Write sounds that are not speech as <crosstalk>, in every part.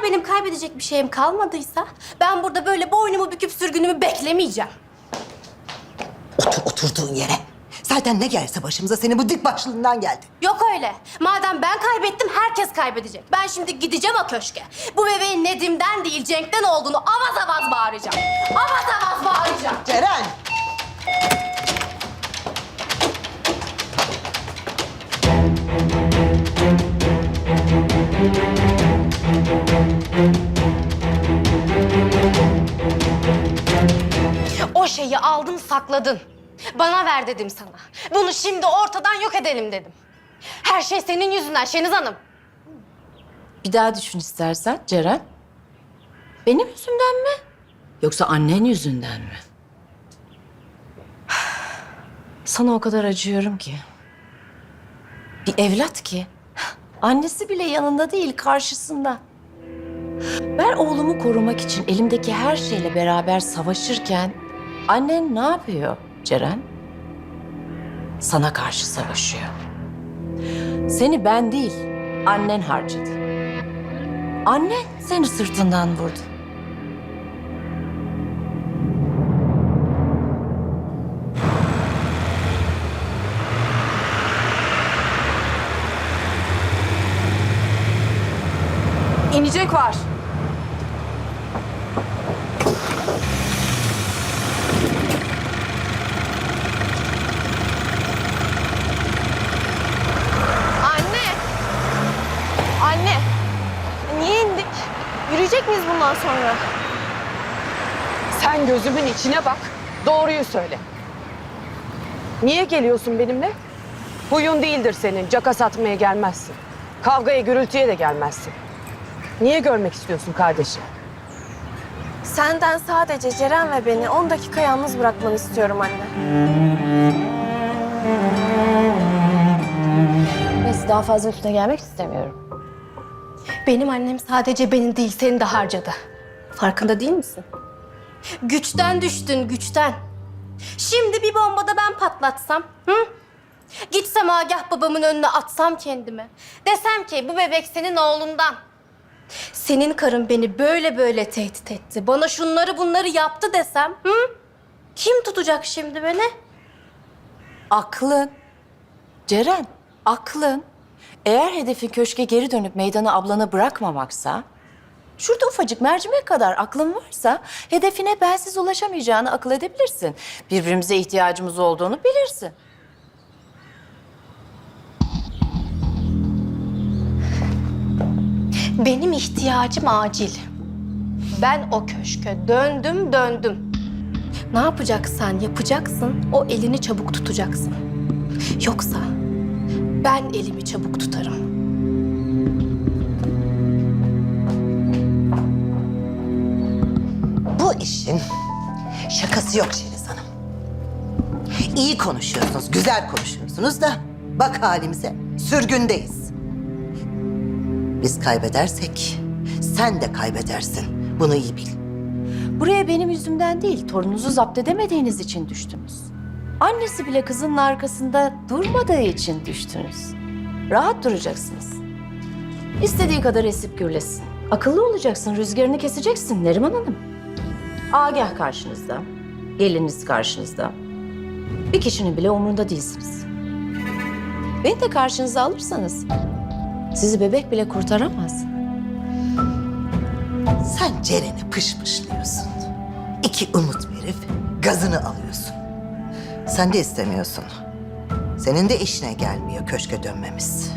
Eğer benim kaybedecek bir şeyim kalmadıysa ben burada böyle boynumu büküp sürgünümü beklemeyeceğim. Otur oturduğun yere. Zaten ne gelse başımıza senin bu dik başlığından geldi. Yok öyle. Madem ben kaybettim herkes kaybedecek. Ben şimdi gideceğim o köşke. Bu bebeğin Nedim'den değil Cenk'ten olduğunu avaz avaz bağıracağım. Avaz avaz bağıracağım. Ceren! Sakladın. Bana ver dedim sana. Bunu şimdi ortadan yok edelim dedim. Her şey senin yüzünden Şeniz Hanım. Bir daha düşün istersen Ceren. Benim yüzümden mi? Yoksa annen yüzünden mi? <sighs> Sana o kadar acıyorum ki. Bir evlat ki. Annesi bile yanında değil, karşısında. Ben oğlumu korumak için elimdeki her şeyle beraber savaşırken... ...annen ne yapıyor Ceren? Sana karşı savaşıyor. Seni ben değil, annen harcadı. Annen seni sırtından vurdu. İnecek var. Anne! Anne! Niye indik? Yürüyecek miyiz bundan sonra? Sen gözümün içine bak. Doğruyu söyle. Niye geliyorsun benimle? Huyun değildir senin. Caka satmaya gelmezsin. Kavgaya, gürültüye de gelmezsin. Niye görmek istiyorsun kardeşi? Senden sadece Ceren ve beni 10 dakika yalnız bırakmanı istiyorum anne. Neyse daha fazla üstüne gelmek istemiyorum. Benim annem sadece beni değil seni de harcadı. Farkında değil misin? Güçten düştün güçten. Şimdi bir bombada ben patlatsam, hı? Gitsem Agah babamın önüne atsam kendimi. Desem ki bu bebek senin oğlundan. Senin karın beni böyle böyle tehdit etti. Bana şunları bunları yaptı desem, hı? Kim tutacak şimdi beni? Aklın. Ceren, aklın. Eğer hedefin köşke geri dönüp meydanı ablana bırakmamaksa... ...şurada ufacık mercimek kadar aklın varsa... ...hedefine bensiz ulaşamayacağını akıl edebilirsin. Birbirimize ihtiyacımız olduğunu bilirsin. Benim ihtiyacım acil. Ben o köşke döndüm döndüm. Ne yapacaksan yapacaksın, o elini çabuk tutacaksın. Yoksa ben elimi çabuk tutarım. Bu işin şakası yok Şeniz Hanım. İyi konuşuyorsunuz, güzel konuşuyorsunuz da bak halimize, sürgündeyiz. Biz kaybedersek sen de kaybedersin. Bunu iyi bil. Buraya benim yüzümden değil, torununuzu zapt edemediğiniz için düştünüz. Annesi bile kızının arkasında durmadığı için düştünüz. Rahat duracaksınız. İstediği kadar esip gürlesin. Akıllı olacaksın, rüzgarını keseceksin Neriman Hanım. Agah karşınızda, geliniz karşınızda. Bir kişinin bile umrunda değilsiniz. Beni de karşınıza alırsanız sizi bebek bile kurtaramaz. Sen Ceren'i pışpışlıyorsun. İki umut verip gazını alıyorsun. Sen de istemiyorsun. Senin de işine gelmiyor köşke dönmemiz.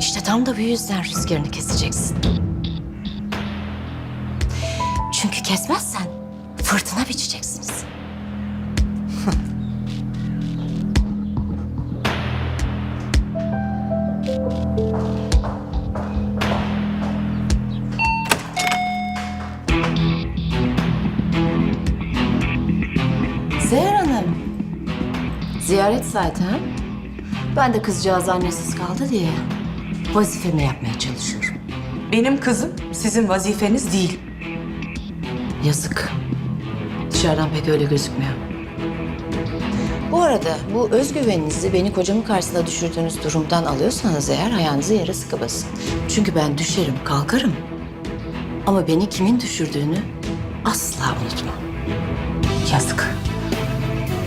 İşte tam da bu yüzden rüzgarını keseceksin. Çünkü kesmezsen fırtına biçeceksiniz. Ziyaret zaten. Ben de kızcağız annesiz kaldı diye vazifemi yapmaya çalışıyorum. Benim kızım sizin vazifeniz değil. Yazık. Dışarıdan pek öyle gözükmüyor. Bu arada bu özgüveninizi beni kocamın karşısına düşürdüğünüz durumdan alıyorsanız eğer ayağınızı yere sıkı basın. Çünkü ben düşerim, kalkarım. Ama beni kimin düşürdüğünü asla unutma. Yazık.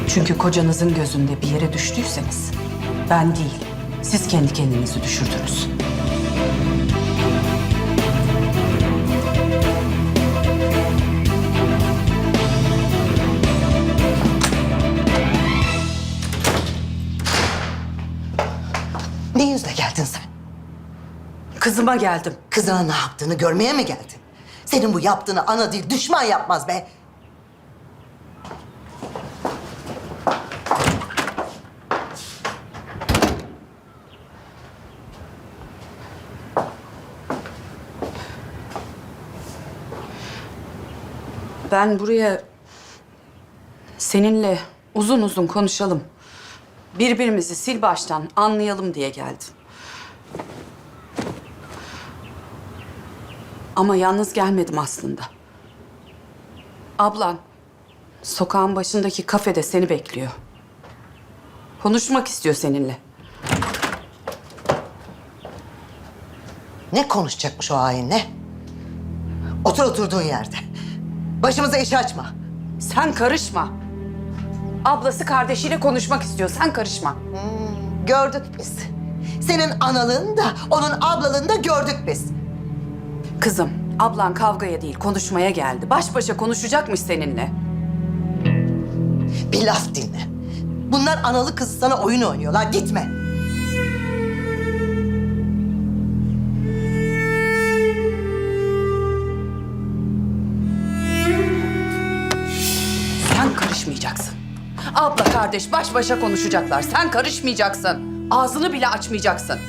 Çünkü kocanızın gözünde bir yere düştüyseniz ben değil, siz kendi kendinizi düşürdünüz. Ne yüzle geldin sen? Kızıma geldim. Kızına ne yaptığını görmeye mi geldin? Senin bu yaptığını ana değil düşman yapmaz be. Ben buraya seninle uzun uzun konuşalım. Birbirimizi sil baştan anlayalım diye geldim. Ama yalnız gelmedim aslında. Ablan sokağın başındaki kafede seni bekliyor. Konuşmak istiyor seninle. Ne konuşacakmış o hainle? Otur oturduğun yerde. Başımıza iş açma. Sen karışma. Ablası kardeşiyle konuşmak istiyor. Sen karışma. Gördük biz. Senin analığını da onun ablalığını da gördük biz. Kızım, ablan kavgaya değil konuşmaya geldi. Baş başa konuşacakmış seninle. Bir laf dinle. Bunlar analı kızı sana oyun oynuyorlar. Gitme. Sen karışmayacaksın. Abla kardeş baş başa konuşacaklar. Sen karışmayacaksın. Ağzını bile açmayacaksın.